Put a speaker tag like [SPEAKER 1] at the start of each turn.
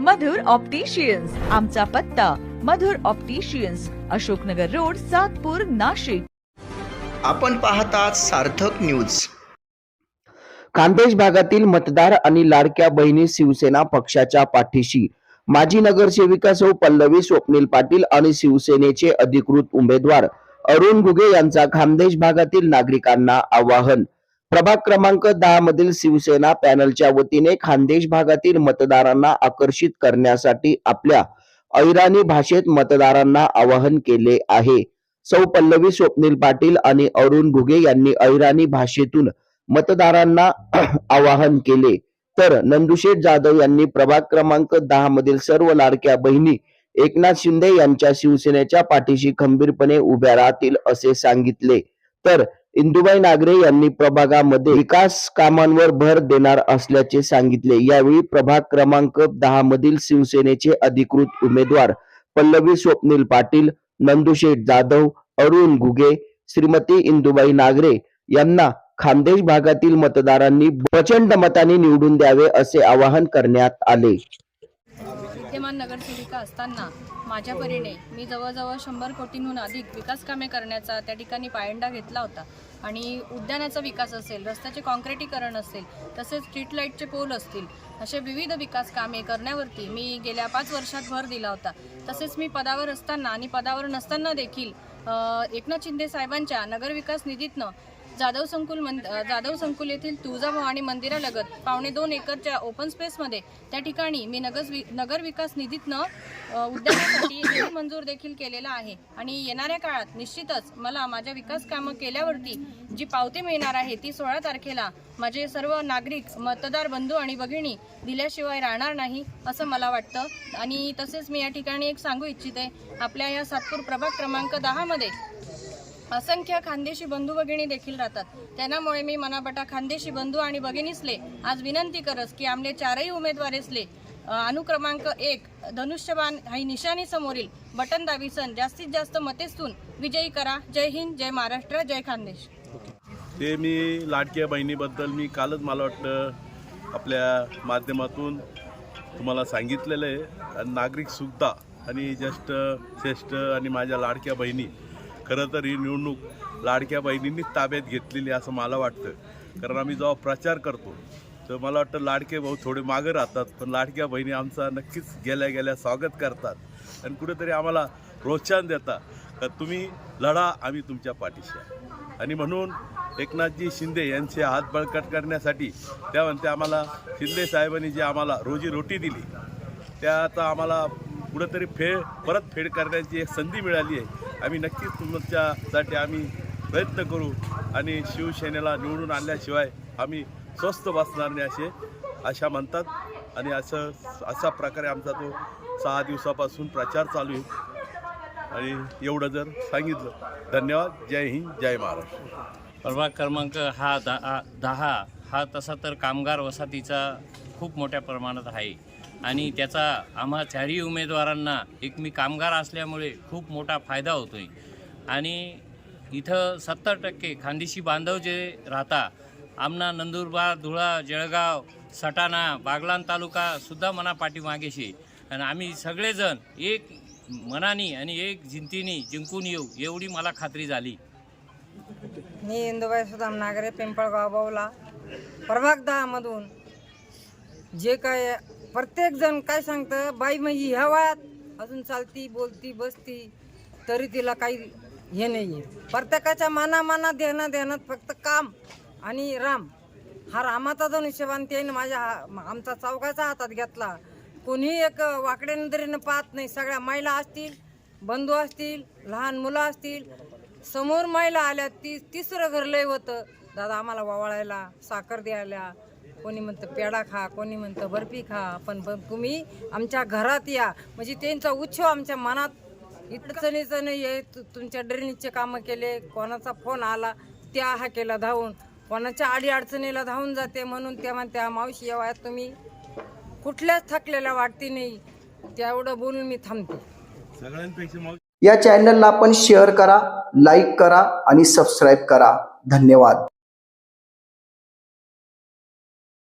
[SPEAKER 1] मधुर opticians. आमचा पत्ता Madhur opticians Ashoknagar road Satpur Nashik.
[SPEAKER 2] आपण पाहतात सार्थक न्यूज.
[SPEAKER 3] खानदेश भागातील मतदार आणि लाडक्या बहिणी शिवसेना पक्षाच्या पाठीशी. माजी नगरसेविका सौ पल्लवी स्वप्नील पाटील आणि शिवसेनेचे अधिकृत उमेदवार अरुण घुगे यांचा खानदेश भागातील नागरिकांना आवाहन. प्रभाग क्रमांक दहा मधील शिवसेना पॅनलच्या वतीने खानदेश भागातील मतदारांना आकर्षित करण्यासाठी आपल्या ऐराणी भाषेत मतदारांना आवाहन केले आहे. सौ पल्लवी स्वप्नील पाटील आणि अरुण घुगे यांनी ऐराणी भाषेतून मतदारांना आवाहन केले. तर नंदुशेठ जाधव यांनी प्रभाग क्रमांक दहा मधील सर्व लाडक्या बहिणी एकनाथ शिंदे यांच्या शिवसेनेच्या पाठीशी खंबीरपणे उभ्या राहतील असे सांगितले. तर इंदुबाई नागरे यांनी प्रभागामध्ये विकास कामांवर भर देणार असल्याचे सांगितले. यावेळी प्रभाग क्रमांक दहा मधील शिवसेनेचे अधिकृत उमेदवार पल्लवी स्वप्नील पाटील नंदुशेठ जाधव अरुण घुगे श्रीमती इंदुबाई नागरे यांना खानदेश भागातील मतदारांनी प्रचंड मताने निवडून द्यावे असे आवाहन करण्यात आले.
[SPEAKER 4] विद्यमान नगरसेविका असताना माझ्या परीने मी जवळजवळ शंभर कोटींहून अधिक विकास कामे करण्याचा त्या ठिकाणी पायंडा घेतला होता. आणि उद्यानाचा विकास असेल रस्त्याचे कॉन्क्रिटीकरण असेल तसेच स्ट्रीट लाईटचे पोल असतील असे विविध विकास कामे करण्यावरती मी गेल्या पाच वर्षात भर दिला होता. तसेच मी पदावर असताना आणि पदावर नसताना देखील एकनाथ शिंदे साहेबांच्या नगरविकास निधीतनं जाधव संकुल मंद जाधव संकुल येथील तुळजाभवानी मंदिरालगत पावणे दोन एकरच्या ओपन स्पेसमध्ये त्या ठिकाणी मी नगर वि नगर विकास निधीतनं उद्यानासाठी निधी मंजूर देखील केलेला आहे. आणि येणाऱ्या काळात निश्चितच मला माझ्या विकास कामं केल्यावरती जी पावती मिळणार आहे ती सोळा तारखेला माझे सर्व नागरिक मतदार बंधू आणि भगिनी दिल्याशिवाय राहणार नाही असं मला वाटतं. आणि तसेच मी या ठिकाणी एक सांगू इच्छिते आपल्या या सातपूर प्रभाग क्रमांक दहामध्ये असंख्य खानदेशी बंधू भगिनी देखील राहतात. त्यामुळे मी मनापटा खानदेशी बंधू आणि भगिनीसले आज विनंती करस की आमले चारही उमेदवारेसले अनुक्रमांक एक धनुष्यबाण ही निशाणी समोरील बटन दाबीसन जास्तीत जास्त मतेसून विजयी करा. जय हिंद जय महाराष्ट्र जय खानदेश.
[SPEAKER 5] ते मी लाडक्या बहिणीबद्दल मी कालच मला वाटतं आपल्या माध्यमातून तुम्हाला सांगितलेलं आहे. नागरिकसुद्धा आणि ज्येष्ठ श्रेष्ठ आणि माझ्या लाडक्या बहिणी खरं तर ही निवडणूक लाडक्या बहिणींनीच ताब्यात घेतलेली असं मला वाटतं. कारण आम्ही जेव्हा प्रचार करतो तर मला वाटतं लाडके भाऊ थोडे मागं राहतात पण लाडक्या बहिणी आमचा नक्कीच गेल्या गेल्या स्वागत करतात आणि कुठेतरी आम्हाला प्रोत्साहन देतात. का तुम्ही लढा आम्ही तुमच्या पाठीशी आहे. आणि म्हणून एकनाथजी शिंदे यांचे हात बळकट करण्यासाठी त्या म्हणते आम्हाला शिंदे साहेबांनी जे आम्हाला रोजीरोटी दिली त्या आता आम्हाला कुठंतरी फेड परत फेड करण्याची एक संधी मिळाली आहे. आम्ही नक्कीच तुमच्यासाठी आम्ही प्रयत्न करू आणि शिवसेनेला निवडून आणल्याशिवाय आम्ही स्वस्त बसणार नाही असे अशा म्हणतात आणि असं अशा प्रकारे आमचा तो सहा दिवसापासून प्रचार चालू आहे. आणि एवढं जर सांगितलं धन्यवाद. जय हिंद जय महाराष्ट्र.
[SPEAKER 6] प्रभाग क्रमांक हा दहा दहा हा तसा तर कामगार वसाहतीचा खूप मोठ्या प्रमाणात आहे. आणि त्याचा आम्हा चारही उमेदवारांना एक मी कामगार असल्यामुळे खूप मोठा फायदा होतो आहे आणि इथं सत्तर टक्के खानदेशी बांधव जे राहता आमना नंदुरबार धुळा जळगाव सटाणा बागलान तालुकासुद्धा मना पाठीमागेशी आणि आम्ही सगळेजण एक मनानी आणि एक जिंतीनी जिंकून येऊ एवढी मला खात्री झाली.
[SPEAKER 7] मी इंदुबाई सुदाम नागरे पिंपळगाव बावला प्रभाग दहामधून जे काय प्रत्येक जण काय सांगतं? बाई म्हणजे ह्या वयात अजून चालती बोलती बसती. तरी तिला काही हे नाही आहे प्रत्येकाच्या माना देणं देण्यात फक्त काम आणि राम. हा रामाचा जो हिशोबान त्याने माझ्या हा- आमचा चौकाचा हातात घेतला. कोणी एक वाकड्या नजरेनं पाहत नाही. सगळ्या महिला असतील बंधू असतील लहान मुलं असतील. समोर महिला आल्या ती तिसरं घर लय होतं. दादा आम्हाला वावळायला साखर द्यायला कोणी म्हणतं पेढा खा कोणी म्हणतं बर्फी खा पण पण तुम्ही आमच्या घरात या. म्हणजे त्यांचा उत्सव आमच्या मनात इतकणीचं नाही आहे तुमच्या ड्रेनेजचे कामं केले कोणाचा फोन आला त्या हा केला धावून. कोणाच्या आडी अडचणीला धावून जाते म्हणून त्या म्हणत्या मावशी या वयात तुम्ही कुठल्याच थकलेल्या वाटती नाही तेवढं बोलून मी थांबते.
[SPEAKER 2] या चॅनलला आपण शेअर करा लाईक करा आणि सबस्क्राईब करा. धन्यवाद.